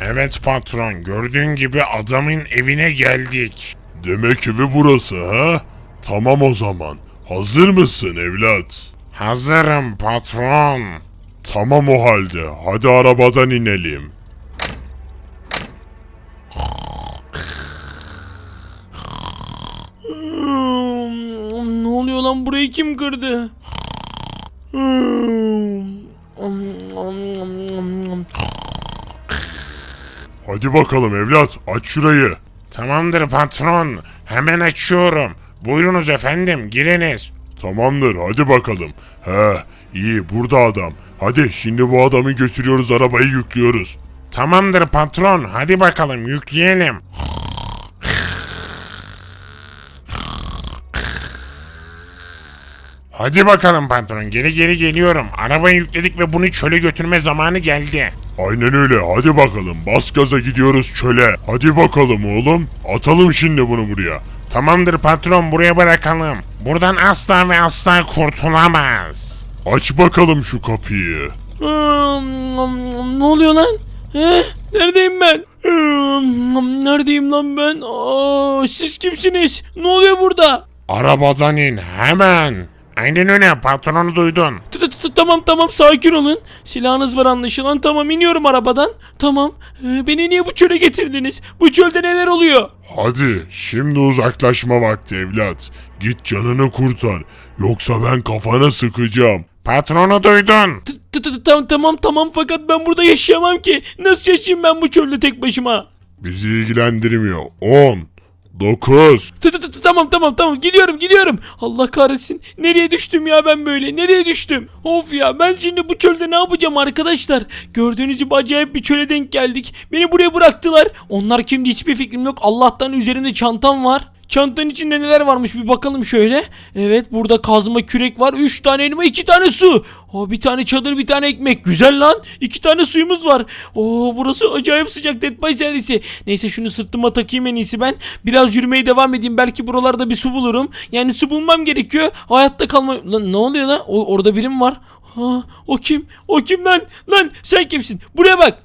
Evet patron, gördüğün gibi adamın evine geldik. Demek evi burası ha? Tamam o zaman. Hazır mısın evlat? Hazırım patron. Tamam o halde. Hadi arabadan inelim. Hmm, Ne oluyor lan burayı kim kırdı? Hmm. Hadi bakalım evlat aç şurayı. Tamamdır patron, hemen açıyorum. Buyurunuz efendim, giriniz. Tamamdır hadi bakalım. He iyi burada adam. Hadi şimdi bu adamı götürüyoruz arabayı yüklüyoruz. Tamamdır patron, hadi bakalım yükleyelim. Hadi bakalım patron, geri geri geliyorum. Arabayı yükledik ve bunu çöle götürme zamanı geldi. Aynen öyle hadi bakalım bas gaza gidiyoruz çöle. Hadi bakalım oğlum atalım şimdi bunu buraya. Tamamdır patron, buraya bırakalım. Buradan asla ve asla kurtulamaz. Aç bakalım şu kapıyı. Ne oluyor lan? He? Neredeyim ben? Neredeyim lan ben? Aa, siz kimsiniz? Ne oluyor burada? Arabadan in hemen. Aynen öyle patronu duydun. T- Tamam tamam sakin olun. Silahınız var anlaşılan. Tamam iniyorum arabadan. Tamam. Ee, beni niye bu çöle getirdiniz? Bu çölde neler oluyor? Hadi şimdi uzaklaşma vakti evlat. Git canını kurtar. Yoksa ben kafana sıkacağım. Patronu duydun. T- t- t- Tamam tamam tamam fakat ben burada yaşayamam ki. Nasıl yaşayayım ben bu çölde tek başıma? Bizi ilgilendirmiyor. 10, 9, T- t- t- Tamam tamam tamam gidiyorum gidiyorum. Allah kahretsin. Nereye düştüm ya ben böyle? Nereye düştüm? Of ya ben şimdi bu çölde ne yapacağım arkadaşlar? Gördüğünüz gibi acayip bir çöle denk geldik. Beni buraya bıraktılar. Onlar kimdi hiçbir fikrim yok. Allah'tan üzerinde çantam var. Çantanın içinde neler varmış bir bakalım şöyle. Evet burada kazma kürek var. 3 tane elma 2 tane su. O bir tane çadır bir tane ekmek. Güzel lan. 2 tane suyumuz var. Oo burası acayip sıcak Dead by. Neyse şunu sırtıma takayım en iyisi ben. Biraz yürümeye devam edeyim. Belki buralarda bir su bulurum. Yani su bulmam gerekiyor. Hayatta kalma... Lan ne oluyor lan? O, orada birim var. Ha, o kim? O kim lan? Lan sen kimsin? Buraya bak.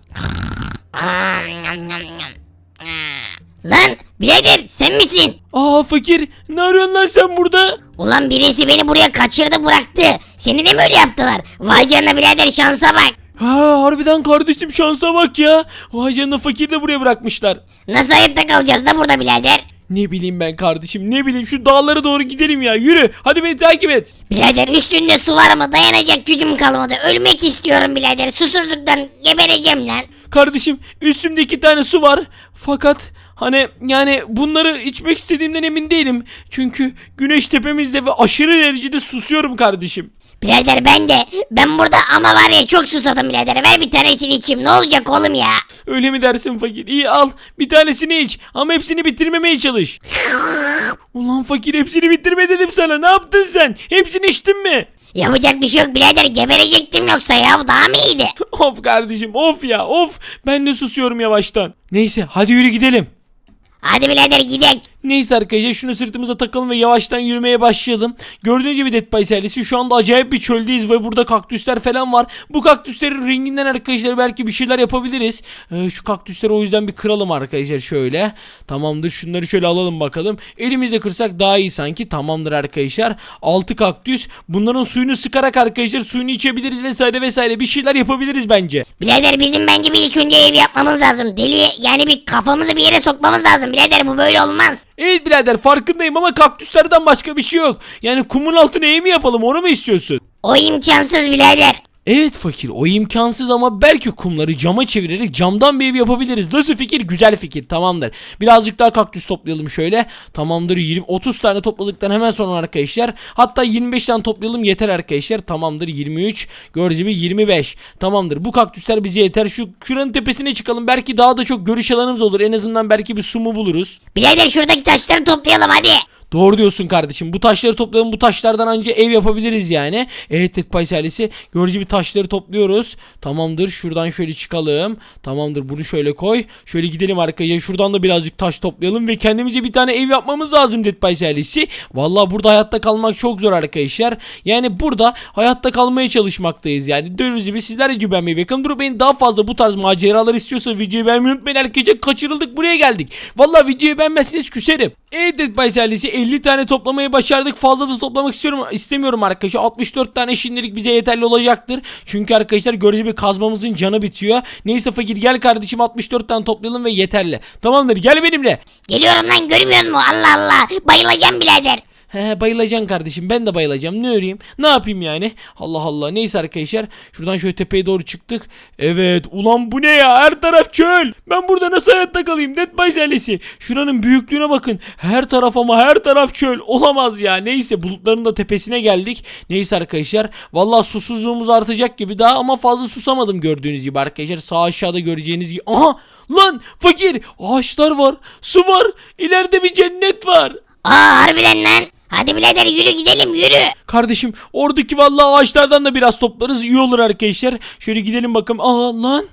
Lan birader sen misin? Aa fakir. Ne arıyorsun lan sen burada? Ulan birisi beni buraya kaçırdı bıraktı. Seni de mi öyle yaptılar? Vay canına birader şansa bak. Ha harbiden kardeşim şansa bak ya. Vay canına fakir de buraya bırakmışlar. Nasıl hayatta kalacağız da burada birader? Ne bileyim ben kardeşim ne bileyim şu dağlara doğru gidelim ya yürü hadi beni takip et. Birader üstünde su var mı? Dayanacak gücüm kalmadı. Ölmek istiyorum birader. Susuzluktan gebereceğim lan. Kardeşim üstümde iki tane su var fakat hani yani bunları içmek istediğimden emin değilim. Çünkü güneş tepemizde ve aşırı derecede susuyorum kardeşim. Birader ben de. Ben burada ama var ya çok susadım birader. Ver bir tanesini içeyim. Ne olacak oğlum ya? Öyle mi dersin fakir? İyi al bir tanesini iç ama hepsini bitirmemeye çalış. Ulan fakir hepsini bitirme dedim sana ne yaptın sen? Hepsini içtin mi? Yapacak bir şey yok birader. Geberecektim yoksa ya. Daha mı iyiydi? Of kardeşim of ya of ben de susuyorum yavaştan. Neyse hadi yürü gidelim. Hadi birader gidelim. Neyse arkadaşlar şunu sırtımıza takalım ve yavaştan yürümeye başlayalım. Gördüğünüz gibi Dead by serisi şu anda acayip bir çöldeyiz ve burada kaktüsler falan var. Bu kaktüslerin renginden arkadaşlar belki bir şeyler yapabiliriz. Ee, şu kaktüsleri o yüzden bir kıralım arkadaşlar şöyle. Tamamdır şunları şöyle alalım bakalım. Elimizle kırsak daha iyi sanki. Tamamdır arkadaşlar. 6 kaktüs. Bunların suyunu sıkarak arkadaşlar suyunu içebiliriz vesaire vesaire bir şeyler yapabiliriz bence. Birader bizim bence bir ilk önce ev yapmamız lazım. Deli yani bir kafamızı bir yere sokmamız lazım. Birader bu böyle olmaz. Evet birader farkındayım ama kaktüslerden başka bir şey yok. Yani kumun altına ev mi yapalım onu mu istiyorsun? O imkansız birader. Evet fakir o imkansız ama belki kumları cama çevirerek camdan bir ev yapabiliriz. Nasıl fikir? Güzel fikir tamamdır. Birazcık daha kaktüs toplayalım şöyle. Tamamdır 20 30 tane topladıktan hemen sonra arkadaşlar. Hatta 25 tane toplayalım yeter arkadaşlar. Tamamdır 23 gördüğünüz gibi 25. Tamamdır bu kaktüsler bize yeter. Şu şuranın tepesine çıkalım. Belki daha da çok görüş alanımız olur. En azından belki bir su mu buluruz. Birader şuradaki taşları toplayalım hadi. Doğru diyorsun kardeşim. Bu taşları toplayalım. Bu taşlardan anca ev yapabiliriz yani. Evet Dead Pies. Görücü bir taşları topluyoruz. Tamamdır. Şuradan şöyle çıkalım. Tamamdır. Bunu şöyle koy. Şöyle gidelim arkaya. Şuradan da birazcık taş toplayalım ve kendimize bir tane ev yapmamız lazım Dead Pies. Vallahi burada hayatta kalmak çok zor arkadaşlar. Yani burada hayatta kalmaya çalışmaktayız yani. Dönüz gibi sizler de güvenmeyi ve kanım beni daha fazla bu tarz maceralar istiyorsa videoyu beğenmeyi unutmayın. Herkese kaçırıldık buraya geldik. Vallahi videoyu beğenmezseniz küserim. Evet Dead Pies ailesi 50 tane toplamayı başardık. Fazla da toplamak istiyorum istemiyorum arkadaşlar. 64 tane şimdilik bize yeterli olacaktır. Çünkü arkadaşlar görece bir kazmamızın canı bitiyor. Neyse fakir gel kardeşim 64 tane toplayalım ve yeterli. Tamamdır gel benimle. Geliyorum lan görmüyor musun? Allah Allah. Bayılacağım birader. He bayılacaksın kardeşim. Ben de bayılacağım. Ne öreyim? Ne yapayım yani? Allah Allah. Neyse arkadaşlar şuradan şöyle tepeye doğru çıktık. Evet ulan bu ne ya? Her taraf çöl. Ben burada nasıl hayatta kalayım? Dead by ailesi şuranın büyüklüğüne bakın. Her taraf ama her taraf çöl. Olamaz ya. Neyse bulutların da tepesine geldik. Neyse arkadaşlar vallahi susuzluğumuz artacak gibi daha ama fazla susamadım gördüğünüz gibi arkadaşlar. Sağ aşağıda göreceğiniz gibi. Aha! Lan fakir! Ağaçlar var su var ileride bir cennet var. Aa harbiden lan. Hadi birader yürü gidelim yürü. Kardeşim oradaki vallahi ağaçlardan da biraz toplarız iyi olur arkadaşlar. Şöyle gidelim bakalım. Aa lan.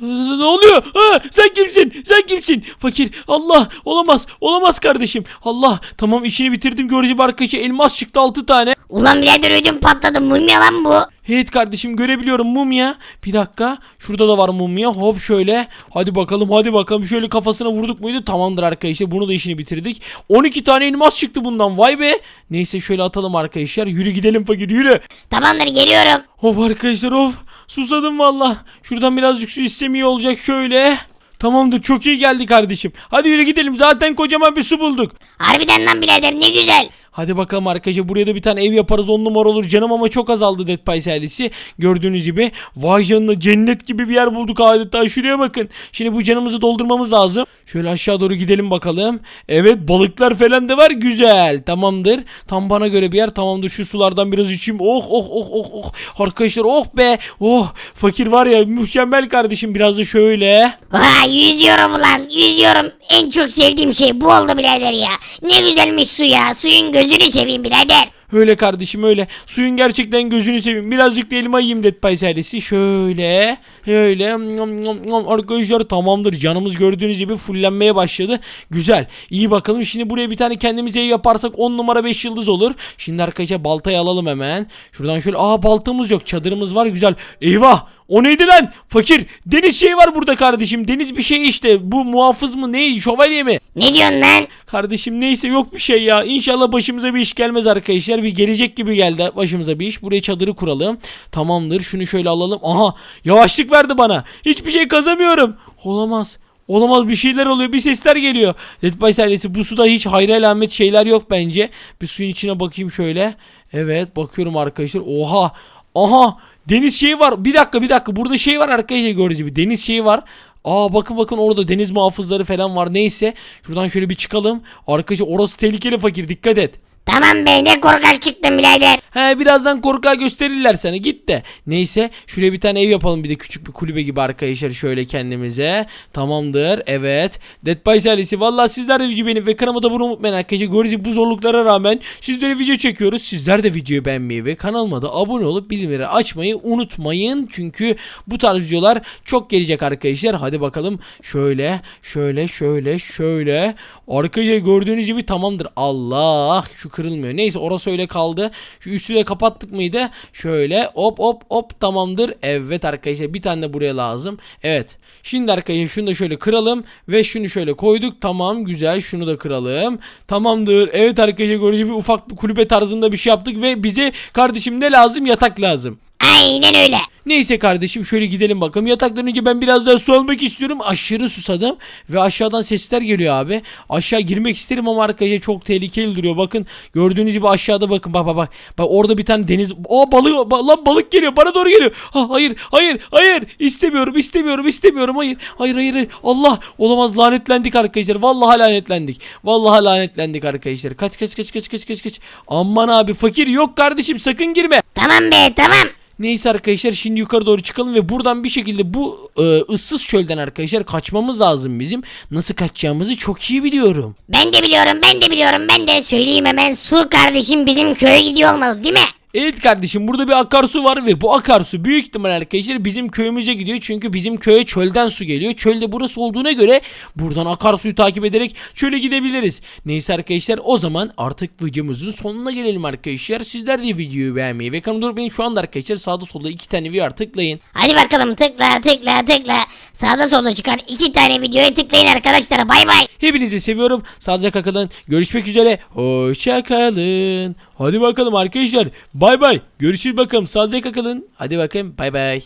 Ne oluyor? Ha, sen kimsin? Sen kimsin? Fakir. Allah. Olamaz. Olamaz kardeşim. Allah. Tamam işini bitirdim. Görücü bir arkadaşı elmas çıktı 6 tane. Ulan birader ödüm patladı. Mumya lan bu. Evet kardeşim görebiliyorum mumya. Bir dakika. Şurada da var mumya. Hop şöyle. Hadi bakalım hadi bakalım. Şöyle kafasına vurduk muydu? Tamamdır arkadaşlar. Bunu da işini bitirdik. 12 tane elmas çıktı bundan. Vay be. Neyse şöyle atalım arkadaşlar. Yürü gidelim fakir yürü. Tamamdır geliyorum. Of arkadaşlar of. Susadım valla. Şuradan birazcık su istemiyor olacak şöyle. Tamamdır çok iyi geldi kardeşim. Hadi yürü gidelim zaten kocaman bir su bulduk. Harbiden lan birader ne güzel. Hadi bakalım arkadaşlar buraya da bir tane ev yaparız on numara olur. Canım ama çok azaldı Dead Pies ailesi. Gördüğünüz gibi vay canına cennet gibi bir yer bulduk adeta. Şuraya bakın. Şimdi bu canımızı doldurmamız lazım. Şöyle aşağı doğru gidelim bakalım. Evet balıklar falan da var güzel. Tamamdır. Tam bana göre bir yer. Tamamdır şu sulardan biraz içeyim. Oh oh oh oh oh. Arkadaşlar oh be. Oh fakir var ya mükemmel kardeşim. Biraz da şöyle. Vay yüzüyorum ulan yüzüyorum. En çok sevdiğim şey bu oldu birader ya. Ne güzelmiş su ya. Suyun gözünü seveyim birader. Öyle kardeşim öyle. Suyun gerçekten gözünü seveyim. Birazcık da elma yiyeyim Dead Pies ailesi. Şöyle. Öyle. Nom, nom, nom. Arkadaşlar tamamdır. Canımız gördüğünüz gibi fullenmeye başladı. Güzel. İyi bakalım. Şimdi buraya bir tane kendimize ev yaparsak 10 numara 5 yıldız olur. Şimdi arkadaşlar baltayı alalım hemen. Şuradan şöyle. Aa baltamız yok. Çadırımız var. Güzel. Eyvah. O neydi lan? Fakir. Deniz şey var burada kardeşim. Deniz bir şey işte. Bu muhafız mı? Ne? Şövalye mi? Ne diyorsun lan? Kardeşim neyse yok bir şey ya. İnşallah başımıza bir iş gelmez arkadaşlar. Bir gelecek gibi geldi başımıza bir iş. Buraya çadırı kuralım. Tamamdır. Şunu şöyle alalım. Aha yavaşlık verdi bana. Hiçbir şey kazamıyorum. Olamaz. Olamaz bir şeyler oluyor bir sesler geliyor. Dead by Silence'i bu suda hiç hayra alamet şeyler yok bence. Bir suyun içine bakayım şöyle. Evet bakıyorum arkadaşlar. Oha. Aha deniz şeyi var. Bir dakika bir dakika burada şey var arkadaşlar gördüğünüz gibi. Deniz şeyi var. Aa bakın bakın orada deniz muhafızları falan var. Neyse şuradan şöyle bir çıkalım. Arkadaşlar orası tehlikeli fakir dikkat et. Tamam be ne korkak çıktın birader. He birazdan korkağı gösterirler sana git de. Neyse şuraya bir tane ev yapalım bir de küçük bir kulübe gibi arkadaşlar şöyle kendimize. Tamamdır evet. Dead by ailesi valla sizler de video beğenip ve kanalıma da bunu unutmayın arkadaşlar. Gördüğünüz bu zorluklara rağmen sizlere video çekiyoruz. Sizler de videoyu beğenmeyi ve kanalıma da abone olup bildirimleri açmayı unutmayın. Çünkü bu tarz videolar çok gelecek arkadaşlar. Hadi bakalım şöyle şöyle şöyle şöyle. Arkadaşlar gördüğünüz gibi tamamdır. Allah şu kırılmıyor. Neyse orası öyle kaldı. Şu üstü de kapattık mıydı? Şöyle hop hop hop tamamdır. Evet arkadaşlar bir tane de buraya lazım. Evet. Şimdi arkadaşlar şunu da şöyle kıralım ve şunu şöyle koyduk. Tamam güzel. Şunu da kıralım. Tamamdır. Evet arkadaşlar gördüğünüz gibi ufak bir kulübe tarzında bir şey yaptık ve bize kardeşim ne lazım? Yatak lazım. Aynen öyle. Neyse kardeşim şöyle gidelim bakalım. Yataktan önce ben biraz daha su almak istiyorum. Aşırı susadım. Ve aşağıdan sesler geliyor abi. Aşağı girmek isterim ama arkadaşlar çok tehlikeli duruyor. Bakın gördüğünüz gibi aşağıda bakın. Bak bak bak. Bak orada bir tane deniz. Aa balık. ba- lan balık geliyor. Bana doğru geliyor. Ha, hayır hayır hayır. İstemiyorum istemiyorum istemiyorum. Hayır hayır hayır. hayır. Allah olamaz lanetlendik arkadaşlar. Vallahi lanetlendik. Vallahi lanetlendik arkadaşlar. Kaç kaç kaç kaç kaç kaç kaç. Aman abi fakir yok kardeşim sakın girme. Tamam be tamam. Neyse arkadaşlar şimdi yukarı doğru çıkalım ve buradan bir şekilde bu e, ıssız çölden arkadaşlar kaçmamız lazım bizim. Nasıl kaçacağımızı çok iyi biliyorum. Ben de biliyorum ben de biliyorum ben de söyleyeyim hemen su kardeşim bizim köye gidiyor olmalı değil mi? Evet kardeşim burada bir akarsu var ve bu akarsu büyük ihtimal arkadaşlar bizim köyümüze gidiyor. Çünkü bizim köye çölden su geliyor. Çölde burası olduğuna göre buradan akarsuyu takip ederek çöle gidebiliriz. Neyse arkadaşlar o zaman artık videomuzun sonuna gelelim arkadaşlar. Sizler de videoyu beğenmeyi ve kanalıma unutmayın. Şu anda arkadaşlar sağda solda iki tane video tıklayın. Hadi bakalım tıkla tıkla tıkla. Sağda solda çıkan iki tane videoya tıklayın arkadaşlar bay bay. Hepinizi seviyorum. Sağlıcakla kalın. Görüşmek üzere. Hoşça kalın. Hadi bakalım arkadaşlar. Bay bay. Görüşürüz bakalım. Sağlıcakla kalın. Hadi bakayım. Bay bay.